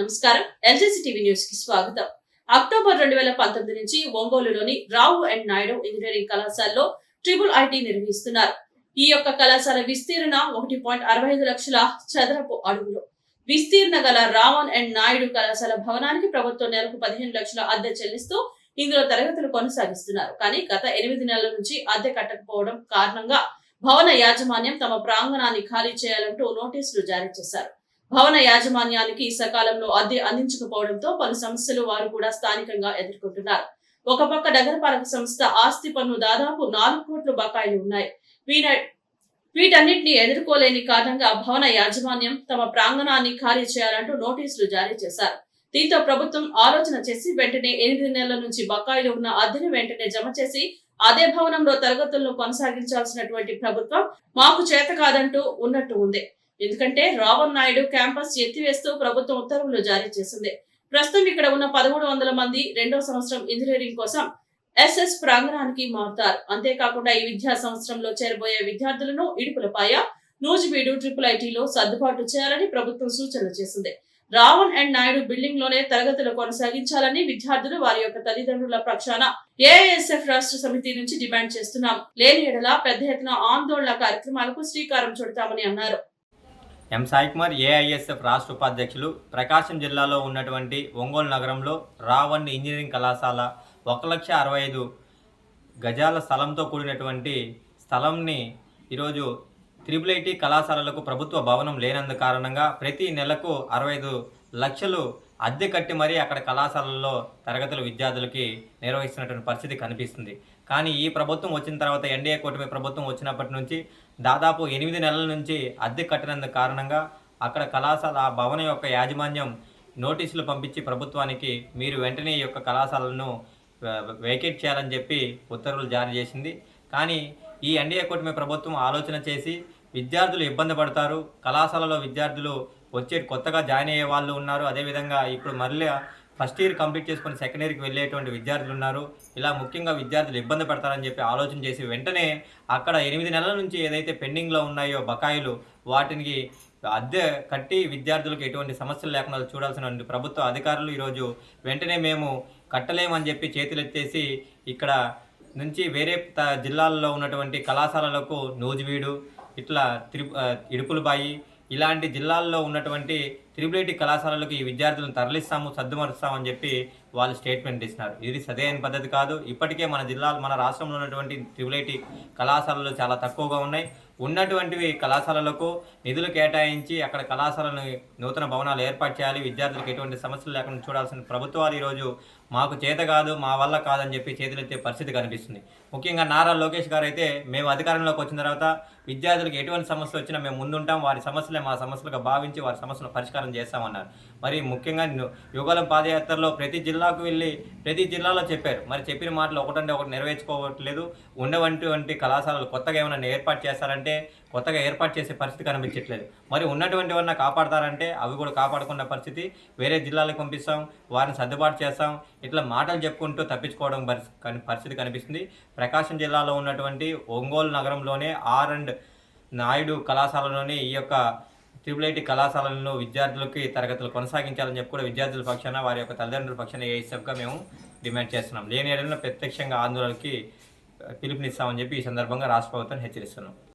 నమస్కారం. ఎల్జేసీ టీవీ న్యూస్కి స్వాగతం. అక్టోబర్ రెండు వేల పంతొమ్మిది నుంచి ఒంగోలులోని రావు అండ్ నాయుడు ఇంజనీరింగ్ కళాశాలలో ట్రిపుల్ ఐటీ నిర్వహిస్తున్నారు. ఈ యొక్క కళాశాల విస్తీర్ణ ఒకటి పాయింట్ అరవై ఐదు లక్షల చదరపు అడుగులు. విస్తీర్ణ గల రావణ్ అండ్ నాయుడు కళాశాల భవనానికి ప్రభుత్వం నెలకు పదిహేను లక్షల అద్దె చెల్లిస్తూ ఇందులో తరగతులు కొనసాగిస్తున్నారు. కానీ గత ఎనిమిది నెలల నుంచి అద్దె కట్టకపోవడం కారణంగా భవన యాజమాన్యం తమ ప్రాంగణాన్ని ఖాళీ చేయాలంటూ నోటీసులు జారీ చేశారు. భవన యాజమాన్యానికి సకాలంలో అద్దె అందించకపోవడంతో పలు సమస్యలు వారు కూడా స్థానికంగా ఎదుర్కొంటున్నారు. ఒక పక్క నగరపాలక సంస్థ ఆస్తి పన్ను దాదాపు నాలుగు కోట్ల బకాయిలు ఉన్నాయి. వీన- వీటన్నిటిని ఎదుర్కోలేని కారణంగా భవన యాజమాన్యం తమ ప్రాంగణాన్ని ఖాళీ చేయాలంటూ నోటీసులు జారీ చేశారు. దీంతో ప్రభుత్వం ఆలోచన చేసి వెంటనే ఎనిమిది నెలల నుంచి బకాయిలు ఉన్న అద్దెను వెంటనే జమ చేసి అదే భవనంలో తరగతులను కొనసాగించాల్సినటువంటి ప్రభుత్వం మాకు చేత కాదంటూ ఉన్నట్టు ఉంది. ఎందుకంటే రావణ్ నాయుడు క్యాంపస్ ఎత్తివేస్తూ ప్రభుత్వం ఉత్తర్వులు జారీ చేసింది. ప్రస్తుతం ఇక్కడ ఉన్న పదమూడు వందల మంది రెండో సంవత్సరం ఇంజనీరింగ్ కోసం ఎస్ఎస్ ప్రాంగణానికి మారుతారు. అంతేకాకుండా ఈ విద్యా సంవత్సరంలో చేరబోయే విద్యార్థులను ఇడుపులపాయ నూజివీడు ట్రిపుల్ ఐటీలో సర్దుబాటు చేయాలని ప్రభుత్వం సూచనలు చేసింది. రావణ్ అండ్ నాయుడు బిల్డింగ్లోనే తరగతులు కొనసాగించాలని విద్యార్థులు వారి యొక్క తల్లిదండ్రుల పక్షాన ఏఐఎస్ఎఫ్ రాష్ట్ర సమితి నుంచి డిమాండ్ చేస్తున్నాం. లేని ఎడల పెద్ద ఎత్తున ఆందోళన కార్యక్రమాలకు శ్రీకారం చుడతామని అన్నారు. ఎం సాయి కుమార్ ఏఐఎస్ఎఫ్ రాష్ట్ర ఉపాధ్యక్షులు ప్రకాశం జిల్లాలో ఉన్నటువంటి ఒంగోలు నగరంలో రావణ్ ఇంజనీరింగ్ కళాశాల ఒక లక్ష అరవై ఐదు గజాల స్థలంతో కూడినటువంటి స్థలంని ఈరోజు త్రిబుల్ ఐటీ కళాశాలలకు ప్రభుత్వ భవనం లేనందు కారణంగా ప్రతి నెలకు అరవై ఐదు లక్షలు అద్దె కట్టి మరీ అక్కడ కళాశాలల్లో తరగతులు విద్యార్థులకి నిర్వహిస్తున్నటువంటి పరిస్థితి కనిపిస్తుంది. కానీ ఈ ప్రభుత్వం వచ్చిన తర్వాత ఎన్డీఏ కూటమి ప్రభుత్వం వచ్చినప్పటి నుంచి దాదాపు ఎనిమిది నెలల నుంచి అద్దె కట్టినందుకు కారణంగా అక్కడ కళాశాల ఆ భవనం యొక్క యాజమాన్యం నోటీసులు పంపించి ప్రభుత్వానికి మీరు వెంటనే ఈ యొక్క కళాశాలను వేకేట్ చేయాలని చెప్పి ఉత్తర్వులు జారీ చేసింది. కానీ ఈ ఎన్డీఏ కూటమి ప్రభుత్వం ఆలోచన చేసి విద్యార్థులు ఇబ్బంది పడతారు. కళాశాలలో విద్యార్థులు వచ్చే కొత్తగా జాయిన్ అయ్యే వాళ్ళు ఉన్నారు. అదేవిధంగా ఇప్పుడు మళ్ళీ ఫస్ట్ ఇయర్ కంప్లీట్ చేసుకుని సెకండ్ ఇయర్కి వెళ్ళేటువంటి విద్యార్థులు ఉన్నారు. ఇలా ముఖ్యంగా విద్యార్థులు ఇబ్బంది పడతారని చెప్పి ఆలోచన చేసి వెంటనే అక్కడ ఎనిమిది నెలల నుంచి ఏదైతే పెండింగ్లో ఉన్నాయో బకాయిలు వాటికి అద్దె కట్టి విద్యార్థులకు ఎటువంటి సమస్యలు లేకుండా చూడాల్సిన ప్రభుత్వ అధికారులు ఈరోజు వెంటనే మేము కట్టలేమని చెప్పి చేతులెత్తేసి ఇక్కడ నుంచి వేరే త- జిల్లాల్లో ఉన్నటువంటి కళాశాలలకు నూజివీడు ఇట్లా త్రి ఇడుపులబాయి ఇలాంటి జిల్లాల్లో ఉన్నటువంటి త్రిబుల్ కళాశాలలకు ఈ విద్యార్థులను తరలిస్తాము సర్దుమరుస్తామని చెప్పి వాళ్ళు స్టేట్మెంట్ ఇస్తున్నారు. ఇది సరైన పద్ధతి కాదు. ఇప్పటికే మన జిల్లా మన రాష్ట్రంలో ఉన్నటువంటి త్రిబులేటి కళాశాలలు చాలా తక్కువగా ఉన్నాయి. ఉన్నటువంటివి కళాశాలలకు నిధులు కేటాయించి అక్కడ కళాశాలను నూతన భవనాలు ఏర్పాటు చేయాలి. విద్యార్థులకు ఎటువంటి సమస్యలు లేకుండా చూడాల్సిన ప్రభుత్వాలు ఈరోజు మాకు చేత కాదు మా వల్ల కాదని చెప్పి చేతులెత్తే పరిస్థితి కనిపిస్తుంది. ముఖ్యంగా నారా లోకేష్ గారు అయితే మేము అధికారంలోకి వచ్చిన తర్వాత విద్యార్థులకు ఎటువంటి సమస్యలు వచ్చినా మేము ముందుంటాం వారి సమస్యలే మా సమస్యలుగా భావించి వారి సమస్యలను పరిష్కారం చేస్తామన్నారు. మరి ముఖ్యంగా యుగలం పాదయాత్రలో ప్రతి జిల్లాకు వెళ్ళి ప్రతి జిల్లాలో చెప్పారు. మరి చెప్పిన మాటలు ఒకటంటే ఒకటి నెరవేర్చుకోవట్లేదు. ఉండవంటి కళాశాలలు కొత్తగా ఏమైనా ఏర్పాటు చేస్తారంటే కొత్తగా ఏర్పాటు చేసే పరిస్థితి కనిపించట్లేదు. మరి ఉన్నటువంటివన్నా కాపాడతారంటే అవి కూడా కాపాడుకున్న పరిస్థితి. వేరే జిల్లాలకు పంపిస్తాం వారిని సర్దుబాటు చేస్తాం. ఇట్లా మాటలు చెప్పుకుంటూ తప్పించుకోవడం పరిస్థితి పరిస్థితి కనిపిస్తుంది. ప్రకాశం జిల్లాలో ఉన్నటువంటి ఒంగోలు నగరంలోనే ఆర్ అండ్ నాయుడు కళాశాలలోనే ఈ యొక్క ట్రిపుల్ ఐటీ విద్యార్థులకి తరగతులు కొనసాగించాలని చెప్పి కూడా విద్యార్థుల పక్షాన వారి యొక్క తల్లిదండ్రుల పక్షాన ఏఎస్ఎఫ్గా మేము డిమాండ్ చేస్తున్నాం. లేని ఏడలో ప్రత్యక్షంగా ఆందోళనకి పిలుపునిస్తామని చెప్పి ఈ సందర్భంగా రాష్ట్ర ప్రభుత్వం హెచ్చరిస్తున్నాం.